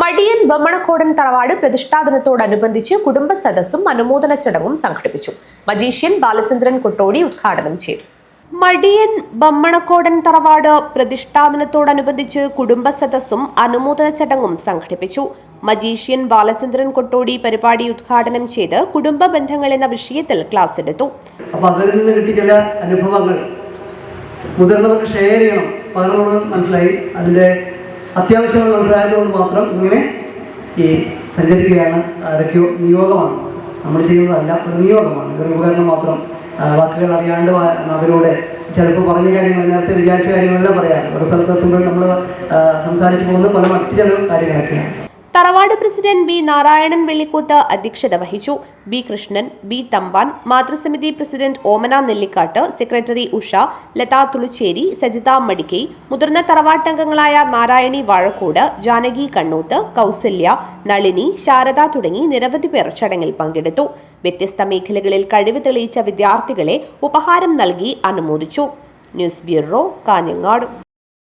മടിയൻ ബമ്മണക്കോടൻ തറവാട് പ്രതിഷ്ഠാദിനത്തോടനുബന്ധിച്ച് കുടുംബ സദസ്സും അനുമോദന ചടങ്ങും സംഘടിപ്പിച്ചു. മജീഷ്യൻ ബാലചന്ദ്രൻ കൊട്ടോടി ഉദ്ഘാടനം ചെയ്തു. മടിയൻ ബമ്മണക്കോടൻ തറവാട് പ്രതിഷ്ഠാദിനത്തോടനുബന്ധിച്ച് കുടുംബ സദസ്സും അനുമോദന ചടങ്ങും സംഘടിപ്പിച്ചു. മജീഷ്യൻ ബാലചന്ദ്രൻ കൊട്ടോടി പരിപാടി ഉദ്ഘാടനം ചെയ്ത് കുടുംബ ബന്ധങ്ങൾ എന്ന വിഷയത്തിൽ ക്ലാസ് എടുത്തു. അപ്പൊ അവരിൽ നിന്ന് കിട്ടിയ ചില അനുഭവങ്ങൾ. മുതിർന്നവർക്ക് ഷെയർ ചെയ്യണം. മനസ്സിലായി. അതിന്റെ അത്യാവശ്യങ്ങൾ മനസ്സിലായതുകൊണ്ട് മാത്രം ഇങ്ങനെ ഈ സഞ്ചരിക്കുകയാണ് ആരൊക്കെയോ നിയോഗമാണ്. നമ്മൾ ചെയ്യുന്നതല്ല ഒരു നിയോഗമാണ്. ഒരു ഉപകരണം മാത്രം വാക്കുകൾ അറിയാണ്ട് അവരോട് ചിലപ്പോൾ പറഞ്ഞ കാര്യങ്ങൾ നേരത്തെ വിചാരിച്ച കാര്യങ്ങളെല്ലാം പറയാറ് ഒരു സ്ഥലത്ത് സ്ഥലത്തെത്തുമ്പോൾ നമ്മൾ സംസാരിച്ചു പോകുന്ന പല മറ്റു ചില കാര്യങ്ങളൊക്കെയാണ്. തറവാട് പ്രസിഡന്റ് ബി നാരായണൻ വെള്ളിക്കൂത്ത് അധ്യക്ഷത വഹിച്ചു. ബി കൃഷ്ണൻ ബി തമ്പാൻ മാതൃസമിതി പ്രസിഡന്റ് ഓമന നെല്ലിക്കാട്ട് സെക്രട്ടറി ഉഷ ലതാ തുളുച്ചേരി സജിത മടിക്കൈ മുതിർന്ന തറവാട്ടംഗങ്ങളായ നാരായണി വാഴക്കോട് ജാനകി കണ്ണൂത്ത് കൗസല്യ നളിനി ശാരദ തുടങ്ങി നിരവധി പേർ ചടങ്ങിൽ പങ്കെടുത്തു. വ്യത്യസ്ത മേഖലകളിൽ കഴിവ് തെളിയിച്ച വിദ്യാർത്ഥികളെ ഉപഹാരം നൽകി അനുമോദിച്ചു. News bureau Kanhangad.